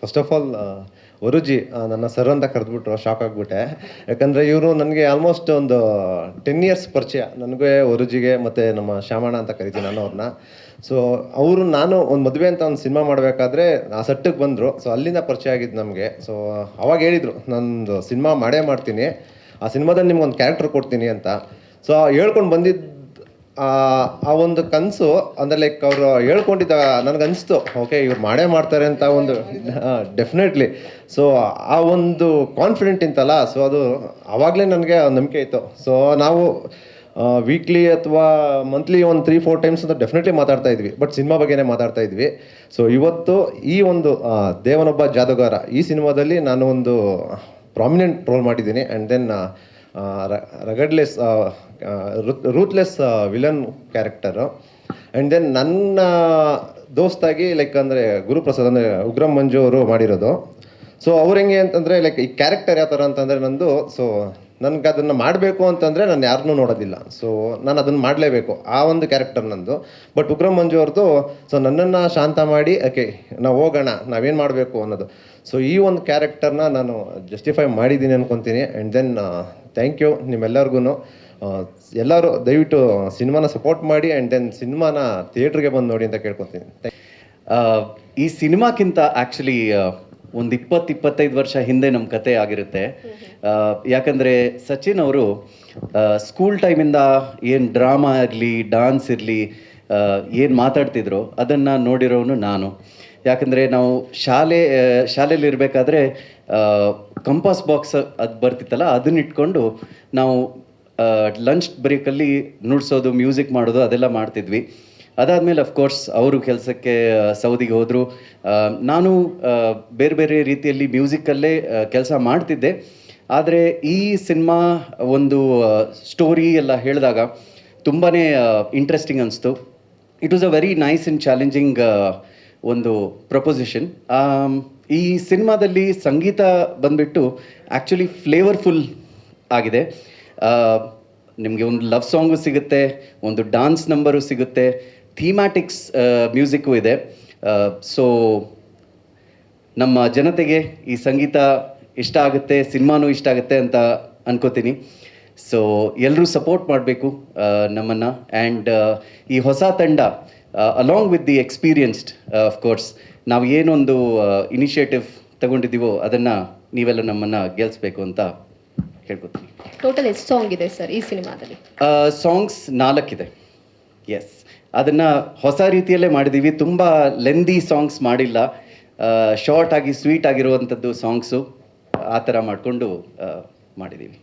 First of all ವರುಜಿ ನನ್ನ sir ಅಂತ ಕರೆದ್ಬಿಟ್ರು shock ಆಗಿಬಿಟ್ಟೆ. ಯಾಕಂದರೆ ಇವರು ನನಗೆ ಆಲ್ಮೋಸ್ಟ್ ಒಂದು ಟೆನ್ ಇಯರ್ಸ್ ಪರಿಚಯ. ನನಗೆ ವರುಜಿಗೆ ಮತ್ತು ನಮ್ಮ ಶ್ಯಾಮಣ್ಣ ಅಂತ ಕರಿತೀನಿ ನಾನು ಅವ್ರನ್ನ ಸೊ ಅವರು ನಾನು ಒಂದು ಮದುವೆ ಅಂತ ಒಂದು ಸಿನಿಮಾ ಮಾಡಬೇಕಾದ್ರೆ ಆ ಸೆಟ್ಟಿಗೆ ಬಂದರು. ಸೊ ಅಲ್ಲಿಂದ ಪರಿಚಯ ಆಗಿದ್ದು ನಮಗೆ. ಸೊ ಅವಾಗ ಹೇಳಿದರು, ನಂದು ಸಿನಿಮಾ ಮಾಡೇ ಮಾಡ್ತೀನಿ. ಆ ಸಿನಿಮಾದಲ್ಲಿ ನಿಮ್ಗೆ ಒಂದು ಕ್ಯಾರೆಕ್ಟರ್ ಕೊಡ್ತೀನಿ ಅಂತ. ಸೊ ಹೇಳ್ಕೊಂಡು ಬಂದಿದ್ದು ಆ ಒಂದು ಕನಸು ಅಂದರೆ ಲೈಕ್ ಅವರು ಹೇಳ್ಕೊಂಡಿದ್ದ ನನಗನ್ನಿಸ್ತು ಓಕೆ ಇವ್ರು ಮಾಡೇ ಮಾಡ್ತಾರೆ ಅಂತ ಒಂದು ಡೆಫಿನೆಟ್ಲಿ ಸೊ ಆ ಒಂದು ಕಾನ್ಫಿಡೆಂಟ್ ಇಂತಲ್ಲ ಸೊ ಅದು ಆವಾಗಲೇ ನನಗೆ ನಂಬಿಕೆ ಇತ್ತು. ಸೊ ನಾವು ವೀಕ್ಲಿ ಅಥವಾ ಮಂತ್ಲಿ ಒಂದು ತ್ರೀ ಫೋರ್ ಟೈಮ್ಸ್ ಅಂತ ಡೆಫಿನೆಟ್ಲಿ ಮಾತಾಡ್ತಾ ಇದ್ವಿ. ಬಟ್ ಸಿನಿಮಾ ಬಗ್ಗೆನೇ ಮಾತಾಡ್ತಾ ಇದ್ವಿ. ಸೊ ಇವತ್ತು ಈ ಒಂದು ದೇವನೊಬ್ಬ ಜಾದೂಗಾರ, ಈ ಸಿನಿಮಾದಲ್ಲಿ ನಾನು ಒಂದು ಪ್ರಾಮಿನೆಂಟ್ ರೋಲ್ ಮಾಡಿದ್ದೀನಿ. And then regardless ruthless villain character. And then ನನ್ನ ದೋಸ್ತಾಗಿ ಲೈಕ್ ಅಂದರೆ, ಗುರುಪ್ರಸಾದ್, ಅಂದರೆ, ಉಗ್ರಂ ಮಂಜು ಅವರು ಮಾಡಿರೋದು. ಸೊ ಅವ್ರು ಹೆಂಗೆ ಅಂತಂದರೆ ಲೈಕ್ ಈ ಕ್ಯಾರೆಕ್ಟರ್ ಯಾವ ಥರ ಅಂತಂದರೆ ನಂದು ಸೊ ನನಗೆ ಅದನ್ನು ಮಾಡಬೇಕು ಅಂತಂದರೆ ನಾನು ಯಾರನ್ನೂ ನೋಡೋದಿಲ್ಲ. ಸೊ ನಾನು ಅದನ್ನು ಮಾಡಲೇಬೇಕು, ಆ ಒಂದು ಕ್ಯಾರೆಕ್ಟರ್ ನಂದು. ಬಟ್ ಉಗ್ರಂ ಮಂಜು ಅವ್ರದ್ದು ಸೊ ನನ್ನನ್ನು ಶಾಂತ ಮಾಡಿ ಓಕೆ ನಾವು ಹೋಗೋಣ, ನಾವೇನು ಮಾಡಬೇಕು ಅನ್ನೋದು. ಸೊ ಈ ಒಂದು ಕ್ಯಾರೆಕ್ಟರ್ನ ನಾನು ಜಸ್ಟಿಫೈ ಮಾಡಿದ್ದೀನಿ ಅನ್ಕೊತೀನಿ. ಆ್ಯಂಡ್ ದೆನ್ ಥ್ಯಾಂಕ್ ಯು ನಿಮ್ಮೆಲ್ಲರಿಗೂ ಎಲ್ಲರೂ ದಯವಿಟ್ಟು ಸಿನಿಮಾನ ಸಪೋರ್ಟ್ ಮಾಡಿ ಆ್ಯಂಡ್ ದೆನ್ ಸಿನಿಮಾನ ಥಿಯೇಟ್ರಿಗೆ ಬಂದು ನೋಡಿ ಅಂತ ಕೇಳ್ಕೊತೀನಿ. ಈ ಸಿನಿಮಾಕ್ಕಿಂತ ಆ್ಯಕ್ಚುಲಿ ಒಂದು ಇಪ್ಪತ್ತು ಇಪ್ಪತ್ತೈದು ವರ್ಷ ಹಿಂದೆ ನಮ್ಮ ಕತೆ ಆಗಿರುತ್ತೆ. ಯಾಕಂದರೆ ಸಚಿನ್ ಅವರು ಸ್ಕೂಲ್ ಟೈಮಿಂದ ಏನು ಡ್ರಾಮಾ ಇರಲಿ ಡಾನ್ಸ್ ಇರಲಿ ಏನು ಮಾತಾಡ್ತಿದ್ರು ಅದನ್ನು ನೋಡಿರೋನು ನಾನು. ಯಾಕಂದರೆ ನಾವು ಶಾಲೆ ಶಾಲೆಯಲ್ಲಿ ಇರಬೇಕಾದ್ರೆ ಕಂಪಾಸ್ ಬಾಕ್ಸ್ ಅದು ಬರ್ತಿತ್ತಲ್ಲ, ಅದನ್ನ ಇಟ್ಕೊಂಡು ನಾವು ಲಂಚ್ ಬ್ರೇಕಲ್ಲಿ ನುಡ್ಸೋದು ಮ್ಯೂಸಿಕ್ ಮಾಡೋದು, ಅದೆಲ್ಲ ಮಾಡ್ತಿದ್ವಿ. ಅದಾದಮೇಲೆ ಅಫ್ಕೋರ್ಸ್ ಅವರು ಕೆಲಸಕ್ಕೆ ಸೌದಿಗೆ ಹೋದರು. ನಾನು ಬೇರೆ ಬೇರೆ ರೀತಿಯಲ್ಲಿ ಮ್ಯೂಸಿಕಲ್ಲೇ ಕೆಲಸ ಮಾಡ್ತಿದ್ದೆ. ಆದರೆ ಈ ಸಿನಿಮಾ ಒಂದು ಸ್ಟೋರಿ ಎಲ್ಲ ಹೇಳಿದಾಗ ತುಂಬಾ ಇಂಟ್ರೆಸ್ಟಿಂಗ್ ಅನಿಸ್ತು. It was a very nice and challenging ಒಂದು ಪ್ರಪೊಸಿಷನ್ ಈ ಸಿನಿಮಾದಲ್ಲಿ ಸಂಗೀತ ಬಂದ್ಬಿಟ್ಟು ಆ್ಯಕ್ಚುಲಿ ಫ್ಲೇವರ್ಫುಲ್ ಆಗಿದೆ. ನಿಮಗೆ ಒಂದು ಲವ್ ಸಾಂಗು ಸಿಗುತ್ತೆ, ಒಂದು ಡಾನ್ಸ್ ನಂಬರು ಸಿಗುತ್ತೆ ಥೀಮ್ಯಾಟಿಕ್ಸ್ ಮ್ಯೂಸಿಕ್ಕು ಇದೆ. ಸೊ ನಮ್ಮ ಜನತೆಗೆ ಈ ಸಂಗೀತ ಇಷ್ಟ ಆಗುತ್ತೆ, ಸಿನಿಮಾನೂ ಇಷ್ಟ ಆಗುತ್ತೆ ಅಂತ ಅನ್ಕೋತೀನಿ. ಸೊ ಎಲ್ಲರೂ ಸಪೋರ್ಟ್ ಮಾಡಬೇಕು ನಮ್ಮನ್ನು. ಆ್ಯಂಡ್ ಈ ಹೊಸ ತಂಡ along with the experienced of course ನಾವು ಏನೊಂದು ಇನಿಷಿಯೇಟಿವ್ ತಗೊಂಡಿದ್ದೀವೋ ಅದನ್ನು ನೀವೆಲ್ಲ ನಮ್ಮನ್ನು ಗೆಲ್ಲಿಸ್ಬೇಕು ಅಂತ ಹೇಳ್ಕೊತೀನಿ ಟೋಟಲ್ ಎಷ್ಟು ಸಾಂಗ್ ಇದೆ ಸರ್ ಈ ಸಿನಿಮಾದಲ್ಲಿ? ಸಾಂಗ್ಸ್ ನಾಲ್ಕಿದೆ. ಎಸ್ ಅದನ್ನು ಹೊಸ ರೀತಿಯಲ್ಲೇ ಮಾಡಿದ್ದೀವಿ. ತುಂಬ ಲೆಂದಿ ಸಾಂಗ್ಸ್ ಮಾಡಿಲ್ಲ. ಶಾರ್ಟ್ ಆಗಿ ಸ್ವೀಟ್ ಆಗಿರುವಂಥದ್ದು ಸಾಂಗ್ಸು ಆ ಥರ ಮಾಡಿಕೊಂಡು ಮಾಡಿದ್ದೀವಿ.